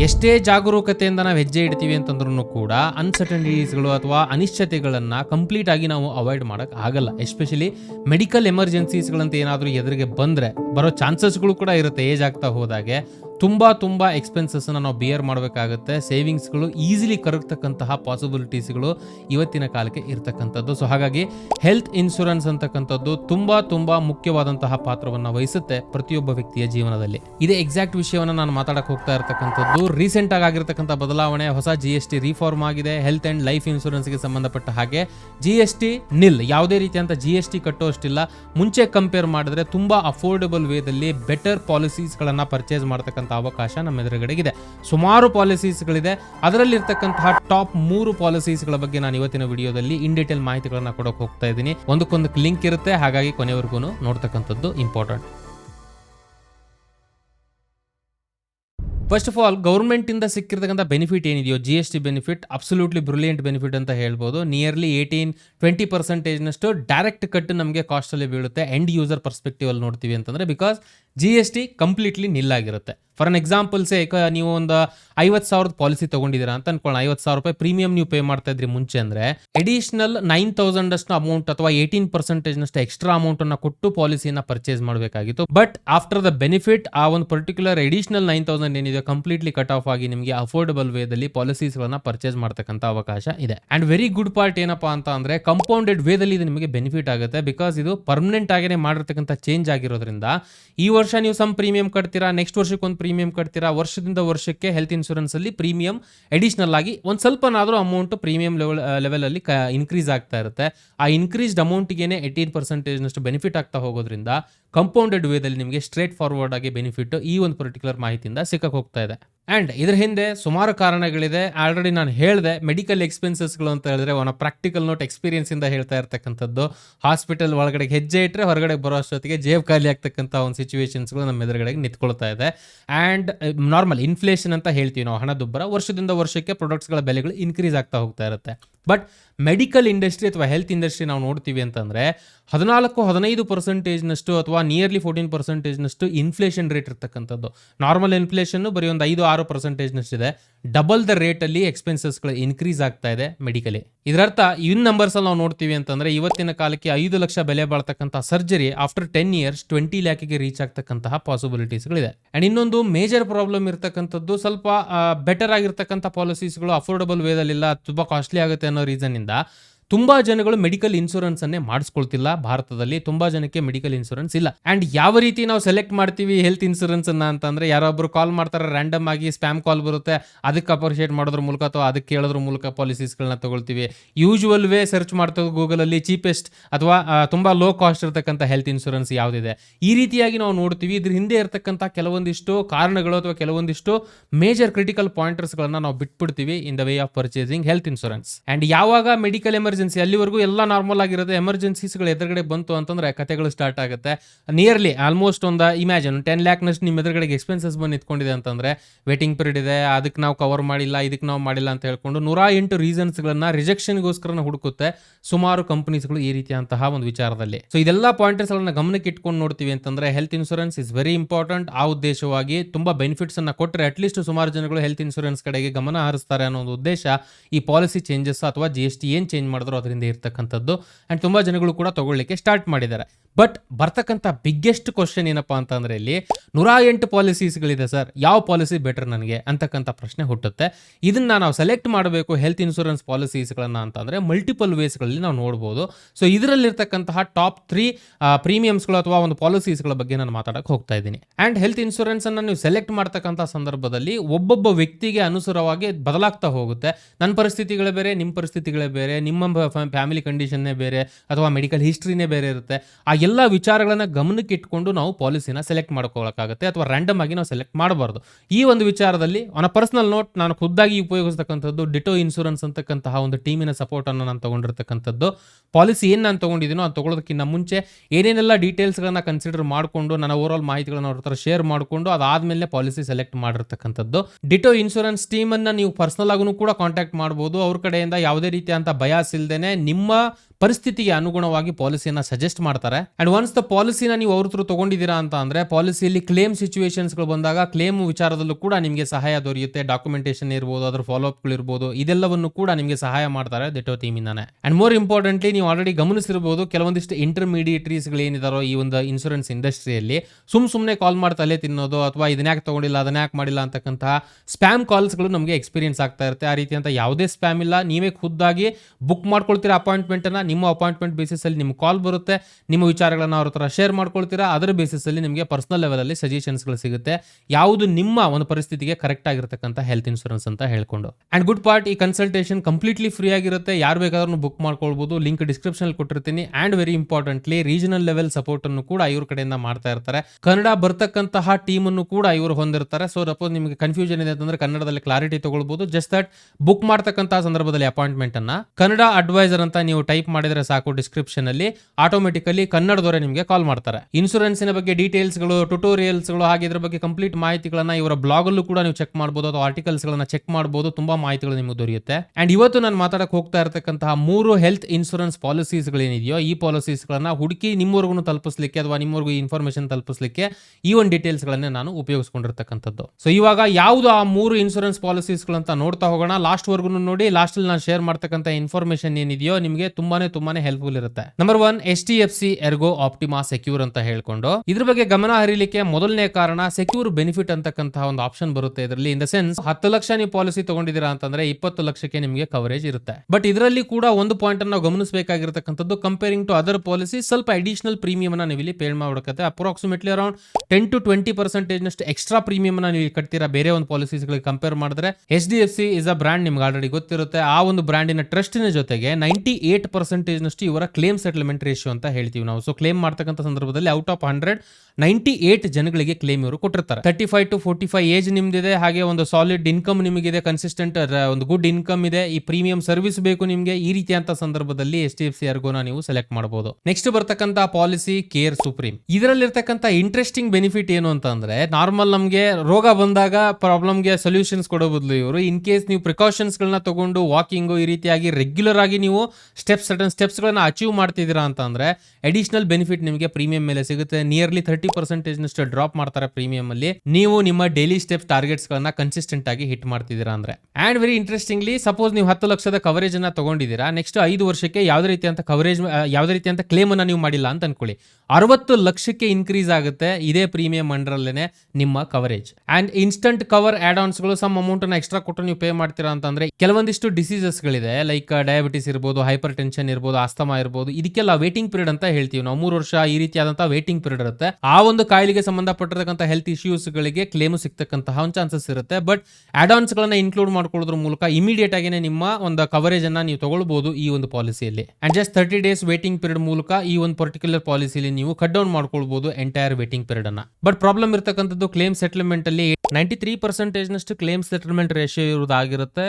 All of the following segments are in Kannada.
ಎಷ್ಟೇ ಜಾಗರೂಕತೆಯಿಂದ ನಾವು ಹೆಜ್ಜೆ ಇಡ್ತೀವಿ ಅಂತಂದ್ರೂ ಕೂಡ ಅನ್ಸರ್ಟನಿಟೀಸ್ಗಳು ಅಥವಾ ಅನಿಶ್ಚಿತೆಗಳನ್ನು ಕಂಪ್ಲೀಟ್ ಆಗಿ ನಾವು ಅವಾಯ್ಡ್ ಮಾಡೋಕ್ಕೆ ಆಗಲ್ಲ. ಎಸ್ಪೆಷಲಿ ಮೆಡಿಕಲ್ ಎಮರ್ಜೆನ್ಸೀಸ್ಗಳಂತ ಏನಾದರೂ ಎದುರಿಗೆ ಬಂದರೆ ಬರೋ ಚಾನ್ಸಸ್ಗಳು ಕೂಡ ಇರುತ್ತೆ ಏಜ್ ಆಗ್ತಾ ಹೋದಾಗೆ. ತುಂಬ ತುಂಬ ಎಕ್ಸ್ಪೆನ್ಸಸ್ಸನ್ನು ನಾವು ಬಿಯರ್ ಮಾಡಬೇಕಾಗುತ್ತೆ. ಸೇವಿಂಗ್ಸ್ಗಳು ಈಸಿಲಿ ಕರಗ್ತಕ್ಕಂತಹ ಪಾಸಿಬಿಲಿಟೀಸ್ಗಳು ಇವತ್ತಿನ ಕಾಲಕ್ಕೆ ಇರತಕ್ಕಂಥದ್ದು. ಸೊ ಹಾಗಾಗಿ ಹೆಲ್ತ್ ಇನ್ಶೂರೆನ್ಸ್ ಅಂತಕ್ಕಂಥದ್ದು ತುಂಬ ತುಂಬ ಮುಖ್ಯವಾದಂತಹ ಪಾತ್ರವನ್ನು ವಹಿಸುತ್ತೆ ಪ್ರತಿಯೊಬ್ಬ ವ್ಯಕ್ತಿಯ ಜೀವನದಲ್ಲಿ. ಇದೇ ಎಕ್ಸಾಕ್ಟ್ ವಿಷಯವನ್ನು ನಾನು ಮಾತಾಡಕ್ಕೆ ಹೋಗ್ತಾ ಇರತಕ್ಕಂಥದ್ದು. ರೀಸೆಂಟ್ ಆಗಿ ಆಗಿರ್ತಕ್ಕಂಥ ಬದಲಾವಣೆ, ಹೊಸ ಜಿ ಎಸ್ ಟಿ ರಿಫಾರ್ಮ್ ಆಗಿದೆ. ಹೆಲ್ತ್ ಅಂಡ್ ಲೈಫ್ ಇನ್ಶೂರೆನ್ಸ್ಗೆ ಸಂಬಂಧಪಟ್ಟ ಹಾಗೆ ಜಿ ಎಸ್ ಟಿ ನಿಲ್. ಯಾವುದೇ ರೀತಿಯಂತ ಜಿ ಎಸ್ ಟಿ ಕಟ್ಟುವಷ್ಟಿಲ್ಲ ಮುಂಚೆ ಕಂಪೇರ್ ಮಾಡಿದ್ರೆ ತುಂಬಾ ಅಫೋರ್ಡಬಲ್ ವೇದಲ್ಲಿ ಬೆಟರ್ ಪಾಲಿಸೀಸ್ಗಳನ್ನು ಪರ್ಚೇಸ್ ಮಾಡ್ತಕ್ಕಂಥ ಅವಕಾಶ ನಮ್ಮ ಎದುರುಗಡೆಗಿದೆ. ಸುಮಾರು ಪಾಲಿಸೀಸ್ಗಳಿದೆ. ಅದರಲ್ಲಿರ್ತಕ್ಕಂತಹ ಟಾಪ್ ಮೂರು ಪಾಲಿಸೀಸ್ಗಳ ಬಗ್ಗೆ ನಾನು ಇವತ್ತಿನ ವಿಡಿಯೋದಲ್ಲಿ ಇನ್ ಡೀಟೇಲ್ ಮಾಹಿತಿಗಳನ್ನ ಕೊಡೋಕೆ ಹೋಗ್ತಾ ಇದ್ದೀನಿ. ಒಂದಕ್ಕೊಂದಕ್ಕೆ ಲಿಂಕ್ ಇರುತ್ತೆ. ಹಾಗಾಗಿ ಕೊನೆವರೆಗೂ ನೋಡ್ತಕ್ಕಂಥದ್ದು ಇಂಪಾರ್ಟೆಂಟ್. ಫಸ್ಟ್ ಆಫ್ ಆಲ್ ಗೌರ್ಮೆಂಟಿಂದ ಸಿಕ್ಕಿರ್ತಕ್ಕಂಥ ಬೆನಿಫಿಟ್ ಏನಿದೆಯೋ G S T benefit absolutely brilliant benefit ಅಂತ ಹೇಳ್ಬೋದು. ನಿಯರ್ಲಿ ಏಯ್ಟೀನ್ ಟ್ವೆಂಟಿ ಪರ್ಸೆಂಟೇಜ್ನಷ್ಟು ಡೈರೆಕ್ಟ್ ಕಟ್ ನಮಗೆ ಕಾಸ್ಟಲ್ಲಿ ಬೀಳುತ್ತೆ. ಎಂಡ್ ಯೂಸರ್ ಪರ್ಸ್ಪೆಕ್ಟಿವ್ ಅಲ್ಲಿ ನೋಡ್ತೀವಿ ಅಂತಂದರೆ because G S T completely ನಿಲ್ಲಾಗಿರುತ್ತೆ. For an examples ನೀವು ಒಂದು ಐವತ್ತು ಸಾವಿರದ ಪಾಲಿಸಿ ತೊಗೊಂಡಿದ್ದೀರಾ ಅಂತ ಅನ್ಕೊಳ್ಳೋಣ ಐವತ್ತು ಸಾವಿರ ರೂಪಾಯಿ ಪ್ರೀಮಿಯಂ ನೀವು ಪೇ ಮಾಡ್ತಾ ಇದ್ರಿ ಮುಂಚೆ ಅಂದ್ರೆ ಅಡಿಷನಲ್ ನೈನ್ ತೌಸಂಡಷ್ಟು ಅಮೌಂಟ್ ಅಥವಾ ಏಯ್ಟೀನ್ ಪರ್ಸೆಂಟೇಜ್ನಷ್ಟು ಎಕ್ಸ್ಟ್ರಾ ಅಮೌಂಟನ್ನು ಕೊಟ್ಟು ಪಾಲಿಸಿಯನ್ನು ಪರ್ಚೇಸ್ ಮಾಡಬೇಕಾಗಿತ್ತು. ಬಟ್ ಆಫ್ಟರ್ ದ ಬೆನಿಫಿಟ್ ಆ ಒಂದು ಪರ್ಟಿಕ್ಯುಲರ್ ಎಡಿಷನಲ್ ನೈನ್ ತೌಸಂಡ್ ಏನಿದೆ ಕಂಪ್ಲೀಟ್ಲಿ ಕಟ್ ಆಫ್ ಆಗಿ ನಿಮಗೆ ಅಫೋರ್ಡಬಲ್ ವೇದಲ್ಲಿ ಪಾಲಿಸೀಸ್ಗಳನ್ನ ಪರ್ಚೇಸ್ ಮಾಡ್ತಕ್ಕಂಥ ಅವಕಾಶ ಇದೆ. ಅಂಡ್ ವೆರಿ ಗುಡ್ ಪಾರ್ಟ್ ಏನಪ್ಪಾ ಅಂತ ಅಂದ್ರೆ ಕಂಪೌಂಡೆಡ್ ವೇದಲ್ಲಿ ಇದು ನಿಮಗೆ ಬೆನಿಫಿಟ್ ಆಗುತ್ತೆ. ಬಿಕಾಸ್ ಇದು ಪರ್ಮನೆಂಟ್ ಆಗಿನೇ ಮಾಡಿರ್ತಕ್ಕಂಥ ಚೇಂಜ್ ಆಗಿರೋದ್ರಿಂದ ಈ ವರ್ಷ ನೀವು ಸಮ್ ಪ್ರೀಮಿಯಂ ಕಟ್ತೀರಾ ನೆಕ್ಸ್ಟ್ ವರ್ಷಕ್ಕೆ ಒಂದು ಪ್ರೀಮಿಯಂ ಕಟ್ತೀರಾ, ವರ್ಷದಿಂದ ವರ್ಷಕ್ಕೆ ಹೆಲ್ತ್ ಇನ್ಶೂರೆನ್ಸ್ ಅಲ್ಲಿ ಪ್ರೀಮಿಯಂ ಅಡಿಷನಲ್ ಆಗಿ ಒಂದು ಸ್ವಲ್ಪನಾದರೂ ಅಮೌಂಟ್ ಪ್ರೀಮಿಯಂ ಲೆವೆಲ್ ಲೆವೆಲ್ ಅಲ್ಲಿ ಇನ್ಕ್ರೀಸ್ ಆಗ್ತಾ ಇರುತ್ತೆ. ಆ ಇನ್ಕ್ರೀಸ್ಡ್ ಅಮೌಂಟ್ಗೆ ಏಯ್ಟೀನ್ ಪರ್ಸೆಂಟೇಜ್ನಷ್ಟು ಬೆನಿಫಿಟ್ ಆಗ್ತಾ ಹೋಗೋದ್ರಿಂದ ಕಂಪೌಂಡೆಡ್ ವೇದಲ್ಲಿ ನಿಮಗೆ ಸ್ಟ್ರೇಟ್ ಫಾರ್ವರ್ಡ್ ಆಗಿ ಬೆನಿಫಿಟ್ ಈ ಒಂದು ಪರ್ಟಿಕ್ಯುಲರ್ ಮಾಹಿತಿಯಿಂದ ಸಿಕ್ಕಕ್ಕೆ ಹೋಗ್ತಾ ಇದೆ. ಆ್ಯಂಡ್ ಇದ್ರ ಹಿಂದೆ ಸುಮಾರು ಕಾರಣಗಳಿದೆ. ಆಲ್ರೆಡಿ ನಾನು ಹೇಳಿದೆ ಮೆಡಿಕಲ್ ಎಕ್ಸ್ಪೆನ್ಸಸ್ಗಳು ಅಂತ ಹೇಳಿದ್ರೆ ಒನ್ ಪ್ರಾಕ್ಟಿಕಲ್ ನೋಟ್ ಎಕ್ಸ್ಪೀರಿಯನ್ಸಿಂದ ಹೇಳ್ತಾ ಇರ್ತಕ್ಕಂಥದ್ದು. ಹಾಸ್ಪಿಟಲ್ ಒಳಗಡೆ ಹೆಜ್ಜೆ ಇಟ್ಟರೆ ಹೊರಗಡೆ ಬರೋ ಅಷ್ಟೊತ್ತಿಗೆ ಜೇಬ್ ಖಾಲಿ ಆಗ್ತಕ್ಕಂಥ ಒಂದು ಸಿಚುವೇಶನ್ಸ್ಗಳು ನಮ್ಮ ಎದುರುಗಡೆಗೆ ನಿಂತ್ಕೊಳ್ತಾ ಇದೆ. ಆ್ಯಂಡ್ ನಾರ್ಮಲ್ ಇನ್ಫ್ಲೇಷನ್ ಅಂತ ಹೇಳ್ತೀವಿ ನಾವು, ಹಣದುಬ್ಬರ. ವರ್ಷದಿಂದ ವರ್ಷಕ್ಕೆ ಪ್ರಾಡಕ್ಟ್ಸ್ಗಳ ಬೆಲೆಗಳು ಇನ್ಕ್ರೀಸ್ ಆಗ್ತಾ ಹೋಗ್ತಾ ಇರುತ್ತೆ. ಬಟ್ ಮೆಡಿಕಲ್ ಇಂಡಸ್ಟ್ರಿ ಅಥವಾ ಹೆಲ್ತ್ ಇಂಡಸ್ಟ್ರಿ ನಾವು ನೋಡ್ತೀವಿ ಅಂತಂದರೆ, ಹದಿನಾಲ್ಕು, ಹದಿನೈದು ಪರ್ಸೆಂಟೇಜ್ನಷ್ಟು ಅಥವಾ ನಿಯರ್ಲಿ ಫೋರ್ಟೀನ್ ಪರ್ಸೆಂಟೇಜ್ನಷ್ಟು ಇನ್ಫ್ಲೇಷನ್ ರೇಟ್ ಇರ್ತಕ್ಕಂಥದ್ದು. ನಾರ್ಮಲ್ ಇನ್ಫ್ಲೇಷನ್ನು ಬರೀ ಒಂದು ಐದು ಆರು ಪರ್ಸೆಂಟೇಜ್ನಷ್ಟಿದೆ ಡಬಲ್ ದ ರೇಟಲ್ಲಿ ಎಕ್ಸ್ಪೆನ್ಸಸ್ಗಳು ಇನ್ಕ್ರೀಸ್ ಆಗ್ತಾ ಇದೆ ಮೆಡಿಕಲಿ ಇದರರ್ಥ, ಇನ್ ನಂಬರ್ಸಲ್ಲಿ ನಾವು ನೋಡ್ತೀವಿ ಅಂತಂದರೆ ಇವತ್ತಿನ ಕಾಲಕ್ಕೆ ಐದು ಲಕ್ಷ ಬೆಲೆ ಬಾಳ್ತಕ್ಕಂಥ surgery after ten years twenty ಲ್ಯಾಕಿಗೆ reach ಆಗ್ತಕ್ಕಂತಹ ಪಾಸಿಬಿಲಿಟೀಸ್ಗಳಿದೆ ಆ್ಯಂಡ್ ಇನ್ನೊಂದು ಮೇಜರ್ ಪ್ರಾಬ್ಲಮ್ ಇರ್ತಕ್ಕಂಥದ್ದು ಸ್ವಲ್ಪ ಬೆಟರ್ ಆಗಿರ್ತಕ್ಕಂಥ ಪಾಲಿಸೀಸ್ಗಳು ಅಫೋರ್ಡಬಲ್ ವೇದಲ್ಲಿಲ್ಲ ತುಂಬ ಕಾಸ್ಟ್ಲಿ ಆಗುತ್ತೆ ಅನ್ನೋ ರೀಸನ್ನಿಂದ ತುಂಬ ಜನಗಳು ಮೆಡಿಕಲ್ ಇನ್ಶೂರೆನ್ಸ್ ಅನ್ನೇ ಮಾಡಿಸ್ಕೊಳ್ತಿಲ್ಲ. ಭಾರತದಲ್ಲಿ ತುಂಬ ಜನಕ್ಕೆ ಮೆಡಿಕಲ್ ಇನ್ಶೂರೆನ್ಸ್ ಇಲ್ಲ. ಅಂಡ್ ಯಾವ ರೀತಿ ನಾವು ಸೆಲೆಕ್ಟ್ ಮಾಡ್ತೀವಿ ಹೆಲ್ತ್ ಇನ್ಶೂರೆನ್ಸ್ ಅನ್ನ ಅಂತಂದ್ರೆ ಯಾರೊಬ್ರು ಕಾಲ್ ಮಾಡ್ತಾರೆ ರ್ಯಾಂಡಮ್ ಆಗಿ ಸ್ಪ್ಯಾಮ್ ಕಾಲ್ ಬರುತ್ತೆ. ಅದಕ್ಕೆ ಅಪ್ರಿಷಿಯೇಟ್ ಮಾಡೋದ್ರ ಮೂಲಕ ಅಥವಾ ಅದಕ್ಕೆ ಕೇಳೋದ್ರ ಮೂಲಕ ಪಾಲಿಸೀಸ್ಗಳನ್ನ ತಗೊಳ್ತೀವಿ. ಯೂಶುವಲ್ ವೇ ಸರ್ಚ್ ಮಾಡ್ತೇವೆ ಗೂಗಲಲ್ಲಿ ಚೀಪೆಸ್ಟ್ ಅಥವಾ ತುಂಬಾ ಲೋ ಕಾಸ್ಟ್ ಇರತಕ್ಕಂಥ ಹೆಲ್ತ್ ಇನ್ಶೂರೆನ್ಸ್ ಯಾವುದಿದೆ. ಈ ರೀತಿಯಾಗಿ ನಾವು ನೋಡ್ತೀವಿ. ಇದ್ರ ಹಿಂದೆ ಇರತಕ್ಕಂಥ ಕೆಲವೊಂದಿಷ್ಟು ಕಾರಣಗಳು ಅಥವಾ ಕೆಲವೊಂದಿಷ್ಟು ಮೇಜರ್ ಕ್ರಿಟಿಕಲ್ ಪಾಯಿಂಟರ್ಸ್ಗಳನ್ನ ನಾವು ಬಿಟ್ಬಿಡ್ತೀವಿ in the way of purchasing health insurance and ಯಾವಾಗ ಮೆಡಿಕಲ್ ಎಮರ್ಜೆನ್ಸಿ ಅಲ್ಲಿವರೆಗೂ ಎಲ್ಲ ನಾರ್ಮಲ್ ಆಗಿರುತ್ತೆ. ಎಮರ್ಜೆನ್ಸೀಸ್ಗಳು ಎದುರುಗಡೆ ಬಂತು ಅಂತಂದ್ರೆ ಕತೆಗಳು ಸ್ಟಾರ್ಟ್ ಆಗುತ್ತೆ. ನಿಯರ್ಲಿ ಆಲ್ಮೋಸ್ಟ್ ಒಂದು ಇಮ್ಯಾಜಿನ್ ಟೆನ್ ಲ್ಯಾಕ್ನಷ್ಟು ನಿಮ್ಮ ಎದುರುಗಡೆಗೆ ಎಕ್ಸ್ಪೆನ್ಸಸ್ ಬಂದು ನಿಂತ್ಕೊಂಡಿದೆ ಅಂತಂದ್ರೆ ವೇಟಿಂಗ್ ಪೀರಿಯಡ್ ಇದೆ ಅದಕ್ಕೆ ನಾವು ಕವರ್ ಮಾಡಿಲ್ಲ ಇದಕ್ಕೆ ನಾವು ಮಾಡಿಲ್ಲ ಅಂತ ಹೇಳ್ಕೊಂಡು ನೂರ ಎಂಟು ರೀಸನ್ಸ್ಗಳನ್ನ ರಿಜೆಕ್ಷನ್ಗೋಸ್ಕರ ಹುಡುಕುತ್ತೆ ಸುಮಾರು ಕಂಪನೀಸ್ಗಳು ಈ ರೀತಿಯಂತಹ ಒಂದು ವಿಚಾರದಲ್ಲಿ. ಸೊ ಇದೆಲ್ಲ ಪಾಯಿಂಟ್ಸ್ಗಳನ್ನ ಗಮನಕ್ಕೆ ಇಟ್ಕೊಂಡು ನೋಡ್ತೀವಿ ಅಂತಂದ್ರೆ health insurance is very important ಆ ಉದ್ದೇಶವಾಗಿ ತುಂಬಾ ಬೆನಿಫಿಟ್ಸ್ ಅನ್ನ ಕೊಟ್ಟರೆ ಅಟ್ಲೀಸ್ಟ್ ಸುಮಾರು ಜನಗಳು ಹೆಲ್ತ್ ಇನ್ಶೂರೆನ್ಸ್ ಕಡೆಗೆ ಗಮನ ಹರಿಸ್ತಾರೆ ಅನ್ನೋ ಒಂದು ಉದ್ದೇಶ ಈ ಪಾಲಿಸಿ ಚೇಂಜಸ್ ಅಥವಾ ಜಿ ಏನು ಚೇಂಜ್ ಮಾಡಿದ್ರು ಅದರಿಂದ ಇರ್ತಕ್ಕಂಥದ್ದು. ಆ್ಯಂಡ್ ತುಂಬ ಜನಗಳು ಕೂಡ ತಗೊಳ್ಳಿಕ್ಕೆ ಸ್ಟಾರ್ಟ್ ಮಾಡಿದ್ದಾರೆ. ಬಟ್ ಬರ್ತಕ್ಕಂಥ ಬಿಗ್ಗೆಸ್ಟ್ ಕ್ವಶನ್ ಏನಪ್ಪ ಅಂತಂದ್ರೆ ಇಲ್ಲಿ ನೂರ ಎಂಟು ಪಾಲಿಸೀಸ್ಗಳಿದೆ ಸರ್ ಯಾವ ಪಾಲಿಸಿ ಬೆಟರ್ ನನಗೆ ಅಂತಕ್ಕಂಥ ಪ್ರಶ್ನೆ ಹುಟ್ಟುತ್ತೆ. ಇದನ್ನ ನಾವು ಸೆಲೆಕ್ಟ್ ಮಾಡಬೇಕು ಹೆಲ್ತ್ ಇನ್ಶೂರೆನ್ಸ್ ಪಾಲಿಸೀಸ್ಗಳನ್ನು ಅಂತಂದರೆ ಮಲ್ಟಿಪಲ್ ವೇಸ್ಗಳಲ್ಲಿ ನಾವು ನೋಡ್ಬೋದು. ಸೊ ಇದರಲ್ಲಿರ್ತಕ್ಕಂತಹ ಟಾಪ್ ತ್ರೀ ಪ್ರೀಮಿಯಮ್ಸ್ಗಳು ಅಥವಾ ಒಂದು ಪಾಲಿಸೀಸ್ಗಳ ಬಗ್ಗೆ ನಾನು ಮಾತಾಡಕ್ಕೆ ಹೋಗ್ತಾ ಇದ್ದೀನಿ. ಆ್ಯಂಡ್ ಹೆಲ್ತ್ ಇನ್ಶೂರೆನ್ಸ್ ಅನ್ನು ನೀವು ಸೆಲೆಕ್ಟ್ ಮಾಡ್ತಕ್ಕಂಥ ಸಂದರ್ಭದಲ್ಲಿ ಒಬ್ಬೊಬ್ಬ ವ್ಯಕ್ತಿಗೆ ಅನುಸಾರವಾಗಿ ಬದಲಾಗ್ತಾ ಹೋಗುತ್ತೆ. ನನ್ನ ಪರಿಸ್ಥಿತಿಗಳೇ ಬೇರೆ ನಿಮ್ಮ ಪರಿಸ್ಥಿತಿಗಳೇ ಬೇರೆ, ನಿಮ್ಮ ಫ್ಯಾಮಿಲಿ ಕಂಡೀಷನ್ನೇ ಬೇರೆ ಅಥವಾ ಮೆಡಿಕಲ್ ಹಿಸ್ಟ್ರಿನೇ ಬೇರೆ ಇರುತ್ತೆ. ಆ ಎಲ್ಲ ವಿಚಾರಗಳನ್ನು ಗಮನಕ್ಕೆ ಇಟ್ಕೊಂಡು ನಾವು ಪಾಲಿಸಿನ ಸೆಲೆಕ್ಟ್ ಮಾಡ್ಕೊಳ್ಳೋಕ್ಕಾಗುತ್ತೆ ಅಥವಾ ರ್ಯಾಂಡಮ್ ಆಗಿ ನಾವು ಸೆಲೆಕ್ಟ್ ಮಾಡಬಾರ್ದು. ಈ ಒಂದು ವಿಚಾರದಲ್ಲಿ ಆನ್ ಪರ್ಸನಲ್ ನೋಟ್ ನಾನು ಖುದ್ದಾಗಿ ಉಪಯೋಗಿಸ್ತಕ್ಕಂಥದ್ದು ಡಿಟೋ ಇನ್ಶೂರೆನ್ಸ್ ಅಂತಕ್ಕಂತಹ ಒಂದು ಟೀಮಿನ ಸಪೋರ್ಟನ್ನು ನಾನು ತೊಗೊಂಡಿರ್ತಕ್ಕಂಥದ್ದು. ಪಾಲಿಸಿ ಏನು ನಾನು ತೊಗೊಂಡಿದ್ದೀನೋ ಅದು ತೊಗೊಳೋದಕ್ಕಿಂತ ಮುಂಚೆ ಏನೇನೆಲ್ಲ ಡೀಟೇಲ್ಸ್ಗಳನ್ನ ಕನ್ಸಿಡರ್ ಮಾಡಿಕೊಂಡು ನನ್ನ ಓವರ್ ಆಲ್ ಮಾಹಿತಿಗಳನ್ನ ಅವ್ರ ಹತ್ರ ಶೇರ್ ಮಾಡಿಕೊಂಡು ಅದಾದಮೇಲೆ ಪಾಲಿಸಿ ಸೆಲೆಕ್ಟ್ ಮಾಡಿರ್ತಕ್ಕಂಥದ್ದು. ಡಿಟೋ ಇನ್ಶೂರೆನ್ಸ್ ಟೀಮನ್ನು ನೀವು ಪರ್ಸನಲ್ ಆಗೂ ಕೂಡ ಕಾಂಟ್ಯಾಕ್ಟ್ ಮಾಡ್ಬೋದು. ಅವ್ರ ಕಡೆಯಿಂದ ಯಾವುದೇ ರೀತಿಯಂತ ಬಯಾಸ್ ಇಲ್ದೇನೆ ನಿಮ್ಮ ಪರಿಸ್ಥಿತಿಗೆ ಅನುಗುಣವಾಗಿ ಪಾಲಿಸಿಯನ್ನ ಸಜೆಸ್ಟ್ ಮಾಡ್ತಾರೆ. ಅಂಡ್ ಒನ್ಸ್ ದ ಪಾಲಿಸಿನ ನೀವು ಅವ್ರ ಹತ್ರ ತಗೊಂಡಿದ್ದೀರಾ ಅಂತ ಅಂದ್ರೆ, ಪಾಲಿಸಿಯಲ್ಲಿ ಕ್ಲೇಮ್ಗಳು ಬಂದಾಗ ಕ್ಲೇಮ್ ವಿಚಾರದಲ್ಲೂ ಕೂಡ ನಿಮಗೆ ಸಹಾಯ ದೊರೆಯುತ್ತೆ. ಡಾಕ್ಯುಮೆಂಟೇಶನ್ ಇರ್ಬೋದು, ಅದರ ಫಾಲೋ ಅಪ್ಗಳು ಇರ್ಬೋದು, ಇದೆಲ್ಲವನ್ನು ಕೂಡ ನಿಮಗೆ ಸಹಾಯ ಮಾಡ್ತಾರೆ ದಿಟೋ ಟೀಮ್ ಇಂದಾನೆ ಅಂಡ್ ಮೋರ್ ಇಂಪಾರ್ಟೆಂಟ್ಲಿ ನೀವು ಆಲ್ರೆಡಿ ಗಮನಿಸಿರ್ಬೋದು, ಕೆಲವೊಂದಿಷ್ಟು ಇಂಟರ್ಮೀಡಿಯೇಟರೀಸ್ ಏನಿದಾರೋ ಈ ಒಂದು ಇನ್ಶೂರೆನ್ಸ್ ಇಂಡಸ್ಟ್ರಿಯಲ್ಲಿ ಸುಮ್ ಸುಮ್ಮನೆ ಕಾಲ್ ಮಾಡಿ ತಲೆ ತಿನ್ನೋದು ಅಥವಾ ಇದನ್ನ ಯಾಕೆ ತಗೊಂಡಿಲ್ಲ, ಅದನ್ನ ಯಾಕೆ ಮಾಡಿಲ್ಲ ಅಂತಕ್ಕಂತಹ ಸ್ಪ್ಯಾಮ್ ಕಾಲ್ಸ್ಗಳು ನಮಗೆ ಎಕ್ಸ್ಪೀರಿಯನ್ಸ್ ಆಗ್ತಾ ಇರುತ್ತೆ. ಆ ರೀತಿಯಂತ ಯಾವುದೇ ಸ್ಪ್ಯಾಮ್ ಇಲ್ಲ. ನೀವೇ ಖುದ್ದಾಗಿ ಬುಕ್ ಮಾಡ್ಕೊಳ್ತೀರಾ ಅಪಾಯಿಂಟ್ಮೆಂಟನ್ನು ನಿಮ್ಮ ಅಪಾಯಿಂಟ್ಮೆಂಟ್ ಬೇಸಿಸಲ್ಲಿ ನಿಮ್ಗೆ ಕಾಲ್ ಬರುತ್ತೆ, ನಿಮ್ಮ ವಿಚಾರಗಳನ್ನ ಅವ್ರ ಹತ್ರ ಶೇರ್ ಮಾಡ್ಕೊಳ್ತೀರಾ, ಅದರ ಬೇಸಿಸಲ್ಲಿ ನಿಮಗೆ ಪರ್ಸನಲ್ ಲೆವೆಲಲ್ಲಿ ಸಜೆಷನ್ಸ್ಗಳು ಸಿಗುತ್ತೆ. ಯಾವುದು ನಿಮ್ಮ ಒಂದು ಪರಿಸ್ಥಿತಿಗೆ ಕರೆಕ್ಟ್ ಆಗಿರತಕ್ಕಂಥ ಹೆಲ್ತ್ ಇನ್ಶೂರೆನ್ಸ್ ಅಂತ ಹೇಳ್ಕೊಂಡು. ಅಂಡ್ ಗುಡ್ ಪಾರ್ಟ್ ಈ ಕನ್ಸಲ್ಟೇಷನ್ ಕಂಪ್ಲೀಟ್ಲಿ ಫ್ರೀ ಆಗಿರುತ್ತೆ. ಯಾರು ಬೇಕಾದ್ರೂ ಬುಕ್ ಮಾಡ್ಕೊಳ್ಬೋದು. ಲಿಂಕ್ ಡಿಸ್ಕ್ರಿಪ್ಷನ್ ಕೊಟ್ಟಿರ್ತೀನಿ. And very importantly regional level support ಅನ್ನು ಕೂಡ ಇವ್ರ ಕಡೆಯಿಂದ ಮಾಡ್ತಾ ಇರ್ತಾರೆ. ಕನ್ನಡ ಬರ್ತಕ್ಕಂತಹ ಟೀಮ್ ಅನ್ನು ಕೂಡ ಇವರು ಹೊಂದಿರ್ತಾರೆ. ಸೊ ಸಪೋಸ್ ನಿಮಗೆ ಕನ್ಫ್ಯೂಷನ್ ಇದೆ ಅಂತಂದ್ರೆ ಕನ್ನಡದಲ್ಲಿ ಕ್ಲಾರಿಟಿ ತಗೊಳ್ಬಹುದು ಜಸ್ಟ್ ದಟ್ ಬುಕ್ ಮಾಡ್ತಕ್ಕಂತಹ ಸಂದರ್ಭದಲ್ಲಿ ಅಪಾಯಿಂಟ್ಮೆಂಟ್ ಅನ್ನ ಕನ್ನಡ ಅಡ್ವೈಸರ್ ಅಂತ ನೀವು ಟೈಪ್ ಮಾಡಿದ್ರೆ ಸಾಕು ಡಿಸ್ಕ್ರಿಪ್ಷನ್ ಅಲ್ಲಿ ಆಟೋಮೆಟಿಕಲಿ ಕನ್ನಡದವರೇ ನಿಮಗೆ ಕಾಲ್ ಮಾಡ್ತಾರೆ. ಇನ್ಸೂರೆನ್ಸಿನ ಬಗ್ಗೆ ಡೀಟೇಲ್ಸ್ಗಳು ಟ್ಯುಟೋರಿಯಲ್ಸ್ಗಳು, ಹಾಗೆ ಇದ್ರ ಬಗ್ಗೆ ಕಂಪ್ಲೀಟ್ ಮಾಹಿತಿಗಳನ್ನ ಇವರ ಬ್ಲಾಗ್ ಅಲ್ಲೂ ಕೂಡ ನೀವು ಚೆಕ್ ಮಾಡಬಹುದು ಅಥವಾ ಆರ್ಟಿಕಲ್ಸ್ ಗಳನ್ನ ಚೆಕ್ ಮಾಡಬಹುದು ತುಂಬಾ ಮಾಹಿತಿಗಳು ನಿಮಗೆ ದೊರೆಯುತ್ತೆ. ಅಂಡ್ ಇವತ್ತು ನಾನು ಮಾತಾಡಕ್ಕೆ ಹೋಗ್ತಾ ಇರತಕ್ಕಂತಹ ಮೂರು ಹೆಲ್ತ್ ಇನ್ಶೂರೆನ್ಸ್ ಪಾಲಿಸೀಸ್ ಗಳೇನಿದೆಯೋ, ಈ ಪಾಲಿಸೀಸ್ ಗಳನ್ನ ಹುಡುಕಿ ನಿಮ್ಮವರೆಗೂ ತಲುಪಿಸಲಿಕ್ಕೆ ಅಥವಾ ನಿಮ್ಮವರೆಗೂ ಇನ್ಫಾರ್ಮೇಶನ್ ತಲುಪಿಸ್ಲಿಕ್ಕೆ ಈ ಒಂದು ಡೀಟೇಲ್ಸ್ ಗಳನ್ನೇ ನಾನು ಉಪಯೋಗಿಸ್ಕೊಂಡಿರ್ತಕ್ಕಂಥದ್ದು. ಸೊ ಇವಾಗ ಯಾವುದು ಆ ಮೂರು ಇನ್ಶೂರೆನ್ಸ್ ಪಾಲಿಸೀಸ್ ಗಳಂತ ನೋಡ್ತಾ ಹೋಗೋಣ. ಲಾಸ್ಟ್ ವರ್ಗು ನೋಡಿ ಲಾಸ್ಟ್ ಅಲ್ಲಿ ನಾನು ಶೇರ್ ಮಾಡ್ತಕ್ಕಂಥ ಇನ್ಫಾರ್ಮೇಶನ್ ಏನಿದೆಯೋ, ನಿಮಗೆ ತುಂಬಾನೇ ತುಂಬಾನೇ ಹೆಲ್ಪ್ಫುಲ್ ಇರುತ್ತೆ. Number one S T F C Ergo Optima secure ಅಂತ ಹೇಳ್ಕೊಂಡು, ಇದ್ರ ಬಗ್ಗೆ ಗಮನ ಹರಿಲಿಕ್ಕೆ ಮೊದಲನೇ ಕಾರಣ ಸೆಕ್ಯೂರ್ ಬೆನಿಫಿಟ್ ಅಂತಕ್ಕಂತಹ ಒಂದು ಆಪ್ಷನ್ ಬರುತ್ತೆ ಇದರಲ್ಲಿ. ಇನ್ ದ ಸೆನ್ಸ್ ಹತ್ತು ಲಕ್ಷ ನೀವು ಪಾಲಿಸಿ ತಗೊಂಡಿದ್ದೀರಾ ಅಂತಂದ್ರೆ ಇಪ್ಪತ್ತು ಲಕ್ಷಕ್ಕೆ ನಿಮಗೆ ಕವರೇಜ್ ಇರುತ್ತೆ. ಬಟ್ ಇದರಲ್ಲಿ ಕೂಡ ಒಂದು ಪಾಯಿಂಟ್ ಅನ್ನು ಗಮನಿಸಬೇಕಾಗಿರತಕ್ಕಂಥದ್ದು ಕಂಪೇರಿಂಗ್ ಟು ಅದರ್ ಪಾಲಿಸಿ ಸ್ವಲ್ಪ ಅಡಿಷನಲ್ ಪ್ರೀಮಿಯಂ ಅನ್ನ ನೀವು ಇಲ್ಲಿ ಪೇ ಮಾಡಬೇಕಾಗುತ್ತೆ approximately around ten to twenty percentage ನಷ್ಟು ಎಕ್ಸ್ಟ್ರಾ ಪ್ರೀಮಿಯಂ ಅನ್ನ ನೀವು ಕಟ್ತೀರಾ. ಬೇರೆ ಒಂದು ಪಾಲಿಸೀಸ್ ಕಂಪೇರ್ ಮಾಡಿದ್ರೆ H D F C is a brand ನಿಮ್ಗೆ ಆಲ್ರೆಡಿ ಗೊತ್ತಿರುತ್ತೆ. ಆ ಒಂದು ಬ್ರಾಂಡಿನ ಟ್ರಸ್ಟಿನ ಜೊತೆಗೆ ನೈಂಟಿ ಏಟ್ ಪರ್ಸೆಂಟೇಜ್ ನಷ್ಟು ಇವರ ಕ್ಲೇಮ್ ಸೆಟಲ್ಮೆಂಟ್ ರೇಷಿಯೋ ಅಂತ ಹೇಳ್ತೀವಿ ನಾವು. ಸೊ ಕ್ಲೇಮ್ ಮಾಡ್ತಕ್ಕಂಥ ಸಂದರ್ಭದಲ್ಲಿ out of hundred ninety eight ಜನಗಳಿಗೆ ಕ್ಲೇಮ್ ಇವರು ಕೊಟ್ಟಿರ್ತಾರೆ. Thirty five to forty five age ನಿಮ್ದಿದೆ, ಹಾಗೆ ಒಂದು ಸಾಲಿಡ್ ಇನ್ಕಮ್ ನಿಮಗಿದೆ ಕನ್ಸಿಸ್ಟೆಂಟ್ ಒಂದು ಗುಡ್ ಇನ್ಕಮ್ ಇದೆ, ಈ ಪ್ರೀಮಿಯಂ ಸರ್ವಿಸ್ ಬೇಕು ನಿಮಗೆ, ಈ ರೀತಿಯಂತ ಸಂದರ್ಭದಲ್ಲಿ ಎಸ್ ಟಿ ಎಫ್ ಸಿ ಅರ್ಗೋನ ನೀವು ಸೆಲೆಕ್ಟ್ ಮಾಡಬಹುದು. ನೆಕ್ಸ್ಟ್ ಬರ್ತಕ್ಕಂಥ ಪಾಲಿಸಿ ಕೇರ್ ಸುಪ್ರೀಂ. ಇದರಲ್ಲಿರ್ತಕ್ಕಂಥ ಇಂಟ್ರೆಸ್ಟಿಂಗ್ ಬೆನಿಫಿಟ್ ಏನು ಅಂತ ಅಂದ್ರೆ ನಾರ್ಮಲ್ ನಮಗೆ ರೋಗ ಬಂದಾಗ ಪ್ರಾಬ್ಲಮ್ಗೆ ಸೊಲ್ಯೂಷನ್ಸ್ ಕೊಡೋ ಬದಲು ಇವರು. ಇನ್ ಕೇಸ್ ನೀವು ಪ್ರಿಕಾಷನ್ಸ್ ಗಳನ್ನ ತಗೊಂಡು ವಾಕಿಂಗು ಈ ರೀತಿಯಾಗಿ ರೆಗ್ಯುಲರ್ ಆಗಿ ನೀವು ಸ್ಟೆಪ್ಸ್ ಸಟನ್ ಸ್ಟೆಪ್ಸ್ ಗಳನ್ನ ಅಚೀವ್ ಮಾಡ್ತಿದ್ದೀರಾ ಅಂತಂದರೆ ಅಡಿಷನಲ್ ಬೆನಿಫಿಟ್ ನಿಮಗೆ ಪ್ರೀಮಿಯಂ ಮೇಲೆ ಸಿಗುತ್ತೆ. ನಿಯರ್ಲಿ ತರ್ಟಿ ಪರ್ಸೆಂಟೇಜ್ ನಷ್ಟು ಡ್ರಾಪ್ ಮಾಡ್ತಾರೆ ಪ್ರೀಮಿಯಂ ಅಲ್ಲಿ. ನೀವು ನಿಮ್ಮ ಡೈಲಿ ಸ್ಟೆಪ್ಸ್ ಟಾರ್ಗೆಟ್ಸ್ ಗಳನ್ನ ಕನ್ಸಿಸ್ಟೆಂಟ್ ಆಗಿ ಹಿಟ್ ಮಾಡ್ತಿದ್ದೀರಾ ಅಂದ್ರೆ. ಆ್ಯಂಡ್ ವೆರಿ ಇಂಟ್ರೆಸ್ಟಿಂಗ್ಲಿ ಸಪೋಸ್ ನೀವು ಹತ್ತು ಲಕ್ಷದ ಕವರೇಜನ್ನು ತಗೊಂಡಿದ್ದೀರಾ. ನೆಕ್ಸ್ಟ್ ಐದು ವರ್ಷಕ್ಕೆ ಯಾವುದೇ ರೀತಿಯಂತ ಕವರೇಜ್ ಯಾವುದೇ ರೀತಿಯಂತ ಕ್ಲೇಮನ್ನು ನೀವು ಮಾಡಿಲ್ಲ ಅಂತ ಅನ್ಕೊಳ್ಳಿ. ಅರವತ್ತು ಲಕ್ಷಕ್ಕೆ ಇನ್ಕ್ರೀಸ್ ಆಗುತ್ತೆ. ಇದೇ ಪ್ರೀಮಿಯಂ ಅಂಡರಲ್ಲೇನೆ ನಿಮ್ಮ ಕವರೇಜ್ ಆ್ಯಂಡ್ ಇನ್ಸ್ಟಂಟ್ ಕವರ್ ಆಡ್ಗಳು ಸಮ್ ಅಮೌಂಟನ್ನು ಎಕ್ಸ್ಟ್ರಾ ಕೊಟ್ಟು ನೀವು ಪೇ ಮಾಡ್ತೀರಾ ಅಂತಂದ್ರೆ ಕೆಲವೊಂದಿಷ್ಟು ಡಿಸೀಸಸ್ಗಳಿದೆ ಲೈಕ್ ಡಯಾಬಿಟಿಸ್ ಇರ್ಬೋದು ಹೈಪರ್ ಟೆನ್ಷನ್ ಇರ್ಬೋದು ಆಸ್ತಮಾ ಇರ್ಬೋದು. ಇದಕ್ಕೆಲ್ಲ ವೇಟಿಂಗ್ ಪೀರಿಯಡ್ ಅಂತ ಹೇಳ್ತೀವಿ ನಾವು. ಮೂರು ವರ್ಷ ಈ ರೀತಿಯಾದಂತಹ ವೇಟಿಂಗ್ ಪೀರಿಯಡ್ ಇರುತ್ತೆ. ಆ ಒಂದು ಕಾಯಿಲೆಗೆ ಸಂಬಂಧಪಟ್ಟಿರತಕ್ಕಂಥ ಹೆಲ್ತ್ ಇಶ್ಯೂಸ್ ಗಳಿಗೆ ಕ್ಲೇಮ್ ಸಿಗ್ತಕ್ಕಂತಹ ಒಂದು ಚಾನ್ಸಸ್ ಇರುತ್ತೆ. ಬಟ್ ಆ್ಯಡ್ ಆನ್ಸ್ಗಳನ್ನ ಇನ್ಕ್ಲೂಡ್ ಮಾಡ್ಕೊಳ್ಳೋದ್ರ ಮೂಲಕ ಇಮಿಡಿಯೇಟ್ ಆಗಿನೇ ನಿಮ್ಮ ಒಂದು ಕವರೇಜ್ ಅನ್ನ ನೀವು ತಗೊಳ್ಬೋದು ಈ ಒಂದು ಪಾಲಿಸಿಯಲ್ಲಿ and just thirty days waiting period ಮೂಲಕ ಈ ಒಂದು ಪರ್ಟಿಕ್ಯುಲರ್ ಪಾಲಿಸಿಲಿ ನೀವು ಕಟ್ ಡೌನ್ ಮಾಡ್ಕೊಳ್ಬಹುದು ಎಂಟೈರ್ ವೇಟಿಂಗ್ ಪೀರಿಯಡ್ ಅನ್ನ. ಬಟ್ ಪ್ರಾಬ್ಲಮ್ ಇರತಕ್ಕಂಥದ್ದು ಕ್ಲೇಮ್ ಸೆಟಲ್ಮೆಂಟ್ ಅಲ್ಲಿ ನೈಂಟಿ ತ್ರೀ ಪರ್ಸೆಂಟೇಜ್ ನಷ್ಟು ಕ್ಲೇಮ್ ಸೆಟಲ್ಮೆಂಟ್ ರೇಷಿಯೋ ಇರೋದಾಗಿರುತ್ತೆ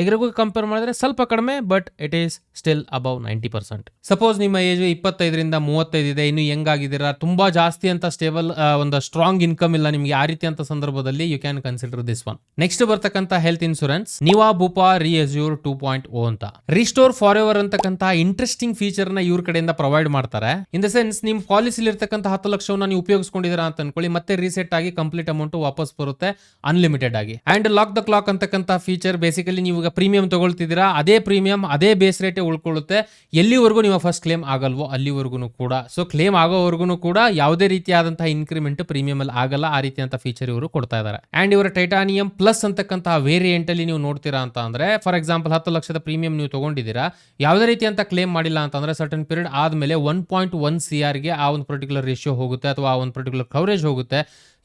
ಎಗ್ರಿಗೂ ಕಂಪೇರ್ ಮಾಡಿದ್ರೆ ಸ್ವಲ್ಪ ಕಡಿಮೆ but it is still above ninety percent suppose ನಿಮ್ಮ ಏಜ್ ಇಪ್ಪತ್ತೈದರಿಂದ ಮೂವತ್ತೈದು ಇದೆ, ಇನ್ನು ಯಂಗ್ ಆಗಿದ್ದೀರಾ, ತುಂಬಾ ಜಾಸ್ತಿ ಅಂತ ಸ್ಟೇಬಲ್ ಒಂದು ಸ್ಟ್ರಾಂಗ್ ಇನ್ಕಮ್ ಇಲ್ಲ ನಿಮಗೆ ಆ ರೀತಿ ಅಂತ ಸಂದರ್ಭದಲ್ಲಿ you can consider this one next ಬರ್ತಕ್ಕಂಥ health insurance Niva Bupa reassure two point O ಅಂತ. ರಿಸ್ಟೋರ್ ಫಾರ್ ಎವರ್ ಅಂತಕ್ಕಂತಹ ಇಂಟ್ರೆಸ್ಟಿಂಗ್ ಫೀಚರ್ನ ಇವ್ರ ಕಡೆಯಿಂದ ಪ್ರೊವೈಡ್ ಮಾಡ್ತಾರೆ. ಇನ್ ದ ಸೆನ್ಸ್ ನಿಮ್ ಪಾಲಿಸಿಲಿ ಇರ್ತಕ್ಕಂಥ ಹತ್ತು ಲಕ್ಷವನ್ನ ನೀವು ಉಪಯೋಗಿಸ್ಕೊಂಡಿದ್ದೀರಾ ಅಂತ ಅನ್ಕೊಳ್ಳಿ. ಮತ್ತೆ ರೀಸೆಟ್ ಆಗಿ ಕಂಪ್ಲೀಟ್ ಅಮೌಂಟ್ ವಾಪಸ್ ಬರುತ್ತೆ ಅನ್ಲಿಮಿಟೆಡ್ ಆಗಿ. ಅಂಡ್ ಲಾಕ್ ದ ಕ್ಲಾಕ್ ಅಂತಕ್ಕಂಥ ಫೀಚರ್ ಬೇಸಿಕಲಿ ನೀವು ಈಗ ಪ್ರೀಮಿಯಂ ತಗೊಳ್ತಿದ್ದೀರಾ, ಅದೇ ಪ್ರೀಮಿಯಂ ಅದೇ ಬೇಸ್ ರೇಟ್ ಉಳ್ಕೊಳ್ಳುತ್ತೆ. ಎಲ್ಲಿವರೆಗೂ ನೀವು ಫಸ್ಟ್ ಕ್ಲೇಮ್ ಆಗಲ್ವೋ ಅಲ್ಲಿವರೆಗೂ ಕೂಡ. ಸೊ ಕ್ಲೇಮ್ ಆಗೋವರೆಗೂ ಕೂಡ ಯಾವುದೇ ರೀತಿಯಾದಂತಹ ಇನ್ಕ್ರಿಮೆಂಟ್ ಪ್ರೀಮಿಯಂ ಅಲ್ಲಿ ಆಗಲ್ಲ. ಆ ರೀತಿಯಂತ ಫೀಚರ್ ಇವರು ಕೊಡ್ತಾ ಇದ್ದಾರೆ. ಅಂಡ್ ಇವರ ಟೈಟಾನಿಯಂ ಪ್ಲಸ್ ಅಂತಕ್ಕಂತಹ ವೇರಿಯಂಟ್ ಅಲ್ಲಿ ನೀವು ನೋಡ್ತೀರಾ ಅಂತ ಅಂದ್ರೆ ಫಾರ್ ಎಕ್ಸಾಂಪಲ್ ಹತ್ತು ಲಕ್ಷದ ಪ್ರೀಮಿಯಂ ನೀವು ತಗೊಂಡಿದ್ದೀರಾ, ಯಾವುದೇ ರೀತಿಯಂತ ಕ್ಲೇಮ್ ಮಾಡಿಲ್ಲ ಅಂತಂದ್ರೆ ಸರ್ಟನ್ ಪೀರಿಯಡ್ ಆದ್ಮೇಲೆ ಒನ್ ಪಾಯಿಂಟ್ ಒನ್ ಸಿ ಆ ಒಂದು ಪರ್ಟಿಕ್ಯುಲರ್ ರೇಷಿಯೋ ಹೋಗುತ್ತೆ ಅಥವಾ ಆ ಒಂದು ಪರ್ಟಿಕ್ಯುಲರ್ ಕವರೇಜ್ ಹೋಗುತ್ತೆ.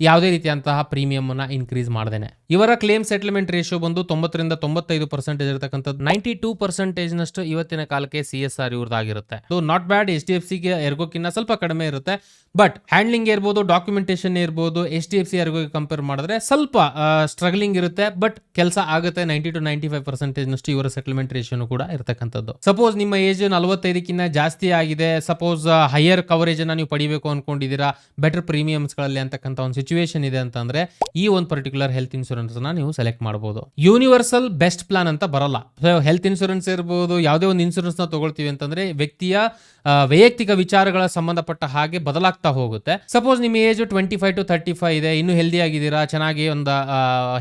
ಯಾವುದೇ ರೀತಿಯಂತಹ ಪ್ರೀಮಿಯಂ ಅನ್ನ ಇನ್ಕ್ರೀಸ್ ಮಾಡದೇನೆ. ಇವರ ಕ್ಲೇಮ್ ಸೆಟಲ್ಮೆಂಟ್ ರೇಷಿಯೋ ಬಂದು ತೊಂಬತ್ತರಿಂದ ತೊಂಬತ್ತೈದು ಪರ್ಸೆಂಟೇಜ್ ಇರತಕ್ಕಂಥದ್ದು. ನೈಂಟಿ ಟೂ ಪರ್ಸೆಂಟೇಜ್ ನಷ್ಟು ಇವತ್ತಿನ ಕಾಲಕ್ಕೆ C S R ಇವ್ರದ್ದಾಗಿರುತ್ತೆ. Not bad H D F ಸಿಗೆ ಎರ್ಗೋಕ್ಕಿಂತ ಸ್ವಲ್ಪ ಕಡಿಮೆ ಇರುತ್ತೆ. ಬಟ್ ಹ್ಯಾಂಡ್ಲಿಂಗ್ ಇರ್ಬೋದು ಡಾಕ್ಯುಮೆಂಟೇಶನ್ ಇರ್ಬೋದು ಎಚ್ ಡಿ ಎಫ್ ಸಿ ಎರ್ಗೋಗೆ ಕಂಪೇರ್ ಮಾಡಿದ್ರೆ ಸ್ವಲ್ಪ ಸ್ಟ್ರಗ್ಲಿಂಗ್ ಇರುತ್ತೆ. ಬಟ್ ಕೆಲಸ ಆಗುತ್ತೆ ninety two ninety five percentage ನಷ್ಟು ಇವರ ಸೆಟಲ್ಮೆಂಟ್ ರೇಷಿಯೋನು ಕೂಡ ಇರತಕ್ಕಂಥದ್ದು. ಸಪೋಸ್ ನಿಮ್ಮ ಏಜ್ ನಲವತ್ತೈದಕ್ಕಿಂತ ಜಾಸ್ತಿ ಆಗಿದೆ. ಸಪೋಸ್ ಹೈಯರ್ ಕವರೇಜ್ ನೀವು ಪಡಿಬೇಕು ಅನ್ಕೊಂಡಿದ್ದೀರಾ. ಬೆಟರ್ ಪ್ರೀಮಿಯಮ್ಸ್ಗಳಲ್ಲಿ ಅಂತಕ್ಕಂಥ ಒಂದು ಸಿಚುವೇಶನ್ ಇದೆ ಅಂತಂದ್ರೆ ಈ ಒಂದು ಪರ್ಟಿಕ್ಯುಲರ್ ಹೆಲ್ತ್ ಇನ್ಶೂರೆನ್ಸ್ನ ನೀವು ಸೆಲೆಕ್ಟ್ ಮಾಡಬಹುದು ಯೂನಿವರ್ಸಲ್ ಬೆಸ್ಟ್ ಪ್ಲಾನ್ ಅಂತ ಬರಲ್ಲ. ಹೆಲ್ತ್ ಇನ್ಶೂರೆನ್ಸ್ ಇರ್ಬೋದು, ಯಾವುದೇ ಒಂದು ಇನ್ಶೂರೆನ್ಸ್ನ ತಗೊಳ್ತೀವಿ ಅಂತಂದ್ರೆ ವ್ಯಕ್ತಿಯ ವೈಯಕ್ತಿಕ ವಿಚಾರಗಳ ಸಂಬಂಧಪಟ್ಟ ಹಾಗೆ ಬದಲಾಗ್ತಾ ಹೋಗುತ್ತೆ. ಸಪೋಸ್ ನಿಮ್ಮ age twenty five to thirty five ಇದೆ, ಇನ್ನೂ ಹೆಲ್ದಿ ಆಗಿದ್ದೀರಾ, ಚೆನ್ನಾಗಿ ಒಂದು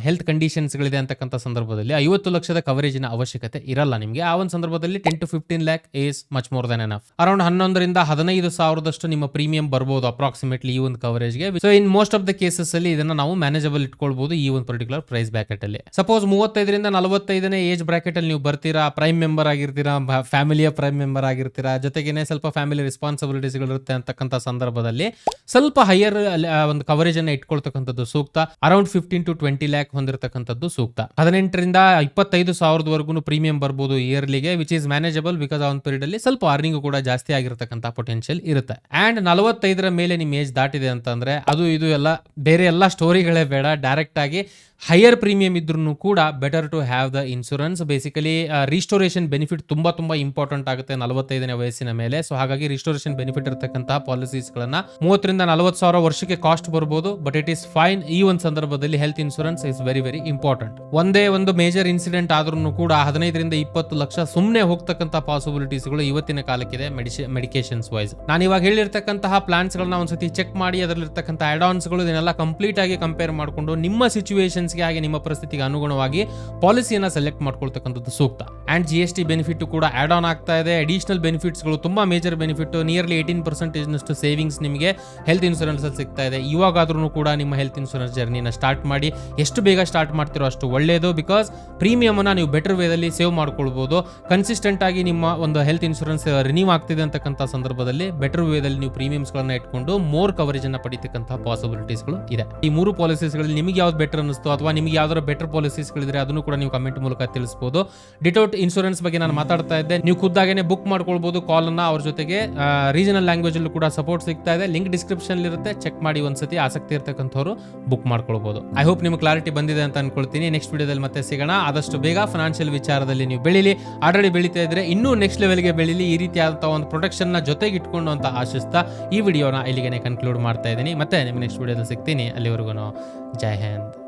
ಹೆಲ್ತ್ ಕಂಡೀಷನ್ಸ್ಗಳಿದೆ ಅಂತಕ್ಕಂಥ ಸಂದರ್ಭದಲ್ಲಿ ಐವತ್ತು ಲಕ್ಷದ ಕವರೇಜಿನ ಅವಶ್ಯಕತೆ ಇರಲ್ಲ ನಿಮಗೆ. ಆ ಒಂದು ಸಂದರ್ಭದಲ್ಲಿ ten to fifteen lakh is much more than enough around ಹನ್ನೊಂದರಿಂದ ಹದಿನೈದು ಸಾವಿರದಷ್ಟು ನಿಮ್ಮ ಪ್ರೀಮಿಯಂ ಬರ್ಬೋದು ಅಪ್ರಾಕ್ಸಿಮೇಟ್ಲಿ ಈ ಒಂದು ಕವರೇಜ್ಗೆ so in most of the cases ಅಲ್ಲಿ ಇದನ್ನ ನಾವು ಮ್ಯಾನೇಜಬಲ್ ಇಟ್ಕೊಳ್ಬಹುದು ಈ ಒಂದು ಪರ್ಟಿಕ್ಯುಲರ್ ಪ್ರೈಸ್ ಬ್ರಾಕೆಟ್ ಅಲ್ಲಿ. ಸಪೋಸ್ ಮೂವತ್ತೈದರಿಂದ ನಲವತ್ತೈದನೇ ಏಜ್ ಬ್ರಾಕೆಟ್ ಅಲ್ಲಿ ನೀವು ಬರ್ತೀರಾ ಪ್ರೈಮ್ ಮೆಂಬರ್ ಆಗಿರ್ತೀರಾ ಫ್ಯಾಮಿಲಿಯ ಪ್ರೈಮ್ ಮೆಂಬರ್ ಆಗಿರ್ತೀರಾ, ಜೊತೆಗೇನೆ ಸ್ವಲ್ಪ ಫ್ಯಾಮಿಲಿ ರೆಸ್ಪಾನ್ಸಿಬಿಲಿಟೀಸ್ ಇರುತ್ತೆ ಅಂತಕ್ಕಂಥ ಸಂದರ್ಭದಲ್ಲಿ ಸ್ವಲ್ಪ ಹೈಯರ್ ಒಂದು ಕವರೇಜ್ ಅನ್ನ ಇಟ್ಕೊಳ್ತಕ್ಕಂಥದ್ದು ಸೂಕ್ತ. Around fifteen to twenty lakh ಹೊಂದಿರತಕ್ಕಂಥದ್ದು ಸೂಕ್ತ. ಹದಿನೆಂಟರಿಂದ ಇಪ್ಪತ್ತೈದು ಸಾವಿರದವರೆಗೂ ಪ್ರೀಮಿಯಂ ಬರ್ಬೋದು ಇಯರ್ಲಿಗೆ ವಿಚ್ ಇಸ್ ಮ್ಯಾನೇಜಬಲ್ ಬಿಕಾಸ್ ಆ ಒಂದು ಪೀರಿಯಡ್ ಅಲ್ಲಿ ಸ್ವಲ್ಪ ಅರ್ನಿಂಗ್ ಕೂಡ ಜಾಸ್ತಿ ಆಗಿರತಕ್ಕಂಥ ಪೊಟೆನ್ಷಿಯಲ್ ಇರುತ್ತೆ. ಅಂಡ್ ನಲವತ್ತೈದರ ಮೇಲೆ ನಿಮ್ಮ ಏಜ್ ದಾಟಿದೆ ಅಂತಂದ್ರೆ ಅದು, ಇದು ಎಲ್ಲ ಬೇರೆ ಎಲ್ಲ ಸ್ಟೋರಿಗಳೇ ಬೇಡ. ಡೈರೆಕ್ಟ್ ಆಗಿ ಹೈಯರ್ ಪ್ರೀಮಿಯಂ ಇದ್ರೂ ಕೂಡ better to have the insurance basically restoration benefit ತುಂಬ ತುಂಬ ಇಂಪಾರ್ಟೆಂಟ್ ಆಗುತ್ತೆ ನಲವತ್ತೈದನೇ ವಯಸ್ಸಿನ ಮೇಲೆ. ಸೊ ಹಾಗಾಗಿ ರಿಸ್ಟೋರೇಷನ್ ಬೆನಿಫಿಟ್ ಇರತಕ್ಕಂತಹ ಪಾಲಿಸೀಸ್ಗಳನ್ನ ಮೂವತ್ತರಿಂದ ನಲವತ್ತು ಸಾವಿರ ವರ್ಷಕ್ಕೆ ಕಾಸ್ಟ್ ಬರ್ಬೋದು. ಬಟ್ ಇಟ್ ಈಸ್ ಫೈನ್ ಈ ಒಂದು ಸಂದರ್ಭದಲ್ಲಿ health insurance is very very important ಒಂದೇ ಒಂದು ಮೇಜರ್ ಇನ್ಸಿಡೆಂಟ್ ಆದ್ರೂ ಕೂಡ ಹದಿನೈದರಿಂದ ಇಪ್ಪತ್ತು ಲಕ್ಷ ಸುಮ್ಮನೆ ಹೋಗ್ತಕ್ಕಂಥ ಪಾಸಿಬಿಲಿಟೀಸ್ಗಳು ಇವತ್ತಿನ ಕಾಲಕ್ಕಿದೆ ಮೆಡಿಸಿ ಮೆಡಿಕೇಶನ್ಸ್ ವೈಸ್ ನಾನು ಇವಾಗ ಹೇಳಿರ್ತಕ್ಕಂತಹ ಪ್ಲಾನ್ಸ್ಗಳನ್ನ ಒಂದ್ಸತಿ ಚೆಕ್ ಮಾಡಿ, ಅದರಲ್ಲಿರ್ತಕ್ಕಂಥ ಗಳು ಇದನ್ನೆಲ್ಲ ಕಂಪ್ಲೀಟ್ ಆಗಿ ಕಂಪೇರ್ ಮಾಡಿಕೊಂಡು ನಿಮ್ಮ ಸಿಚುವೇಶನ್ಸ್ಗೆ ಹಾಗೆ ನಿಮ್ಮ ಪರಿಸ್ಥಿತಿಗೆ ಅನುಗುಣವಾಗಿ ಪಾಲಿಸಿಯನ್ನ ಸೆಲೆಕ್ಟ್ ಮಾಡ್ಕೊಳ್ತಕ್ಕಂಥದ್ದು ಸೂಕ್ತ. And G S T benefit ಕೂಡ ಆಡ್ ಆನ್ ಆಗ್ತಾ ಇದೆ. ಅಡಿಷನಲ್ ಬೆನಿಫಿಟ್ಸ್ಗಳು ತುಂಬಾ ಮೇಜರ್ ಬೆನಿಫಿಟ್ ನಿಯರ್ಲಿ ಏಯ್ಟೀನ್ ಪರ್ಸೆಂಟೇಜ್ನಷ್ಟು ಸೇವಿಂಗ್ಸ್ ನಿಮಗೆ ಹೆಲ್ತ್ ಇನ್ಶೂರೆನ್ಸ್ ಅಲ್ಲಿ ಸಿಗ್ತಾ ಇದೆ. ಇವಾಗಾದ್ರೂ ಕೂಡ ನಿಮ್ಮ ಹೆಲ್ತ್ ಇನ್ಸೂರೆನ್ಸ್ ಜರ್ನಿನ ಸ್ಟಾರ್ಟ್ ಮಾಡಿ. ಎಷ್ಟು ಬೇಗ ಸ್ಟಾರ್ಟ್ ಮಾಡ್ತಿರೋ ಅಷ್ಟು ಒಳ್ಳೆಯದು ಬಿಕಾಸ್ ಪ್ರೀಮಿಯಮನ್ನು ನೀವು ಬೆಟರ್ ವೇದಲ್ಲಿ ಸೇವ್ ಮಾಡ್ಕೊಳ್ಬೋದು. ಕನ್ಸಿಸ್ಟೆಂಟ್ ಆಗಿ ನಿಮ್ಮ ಒಂದು ಹೆಲ್ತ್ ಇನ್ಶೂರೆನ್ಸ್ ರಿನ್ಯೂ ಆಗ್ತಿದೆ ಅಂತಕ್ಕಂಥ ಸಂದರ್ಭದಲ್ಲಿ ಬೆಟರ್ ವೇದಲ್ಲಿ ನೀವು ಪ್ರೀಮಿಯಮ್ಸ್ಗಳನ್ನ ಇಟ್ಕೊಂಡು ಮೋರ್ ಕವರೇಜ್ ಅನ್ನ ಪಡಿತಕ್ಕಂಥ ಪಾಸಿಬಿಲಿಟೀಸ್ಗಳು ಇದೆ. ಈ ಮೂರು ಪಾಲಿಸೀಸ್ಗಳಲ್ಲಿ ನಿಮಗೆ ಯಾವ್ದು ಬೆಟರ್ ಅನಿಸ್ತು ಅಥವಾ ನಿಮಗೆ ಯಾವ್ದಾದ್ರು ಬೆಟರ್ ಪಾಲಿಸೀಸ್ಗಳಿದ್ರೆ ಅದನ್ನು ಕೂಡ ನೀವು ಕಮೆಂಟ್ ಮೂಲಕ ತಿಳಿಸಬಹುದು ಡಿಟೌಟ್ ಇನ್ಶೂರೆನ್ಸ್ ಬಗ್ಗೆ ನಾನು ಮಾತಾಡ್ತಾ ಇದ್ದೆ. ನೀವು ಖುದ್ದಾಗೇನೆ ಬುಕ್ ಮಾಡ್ಕೊಳ್ಬಹುದು ಕಾಲ್ ಅನ್ನ. ಅವ್ರ ಜೊತೆಗೆ ರೀಜನಲ್ ಲ್ಯಾಂಗ್ವೇಜ್ ಅಲ್ಲೂ ಕೂಡ ಸಪೋರ್ಟ್ ಸಿಗ್ತಾ ಇದೆ. ಲಿಂಕ್ ಡಿಸ್ಕ್ರಿಪ್ಷನ್ ಇರುತ್ತೆ. ಚೆಕ್ ಮಾಡಿ ಒಂದ್ಸತಿ ಆಸಕ್ತಿ ಇರ್ತಕ್ಕಂಥವ್ರು ಬುಕ್ ಮಾಡ್ಕೊಳ್ಬಹುದು ಐ ಹೋಪ್ ನಿಮ್ಗೆ ಕ್ಲಾರಿಟಿ ಬಂದಿದೆ ಅಂತ ಅನ್ಕೊಳ್ತೀನಿ. ನೆಕ್ಸ್ಟ್ ವಿಡಿಯೋದಲ್ಲಿ ಮತ್ತೆ ಸಿಗೋಣ. ಆದಷ್ಟು ಬೇಗ ಫೈನಾನ್ಷಿಯಲ್ ವಿಚಾರದಲ್ಲಿ ನೀವು ಬೆಳೀಲಿ. ಆಲ್ರೆಡಿ ಬೆಳೀತಾ ಇದ್ರೆ ಇನ್ನೂ ನೆಕ್ಸ್ಟ್ ಲೆವೆಲ್ಗೆ ಬೆಳೀಲಿ. ಈ ರೀತಿಯಾದಂತಹ ಒಂದು ಪ್ರೊಟೆಕ್ಷನ್ ಜೊತೆಗೆ ಇಟ್ಕೊಂಡು ಅಂತ ಆಶಿಸ್ತಾ ಈ ವಿಡಿಯೋನ ಇಲ್ಲಿಗೆ ಕನ್ಕ್ಲೂಡ್ ಮಾಡ್ತಾ ಇದ್ದೀನಿ. ಮತ್ತೆ ನಿಮ್ಗೆ ನೆಕ್ಸ್ಟ್ ವಿಡಿಯೋದಲ್ಲಿ ಸಿಗ್ತೀನಿ. ಅಲ್ಲಿವರೆಗೂ ಜೈ ಹಿಂದ್.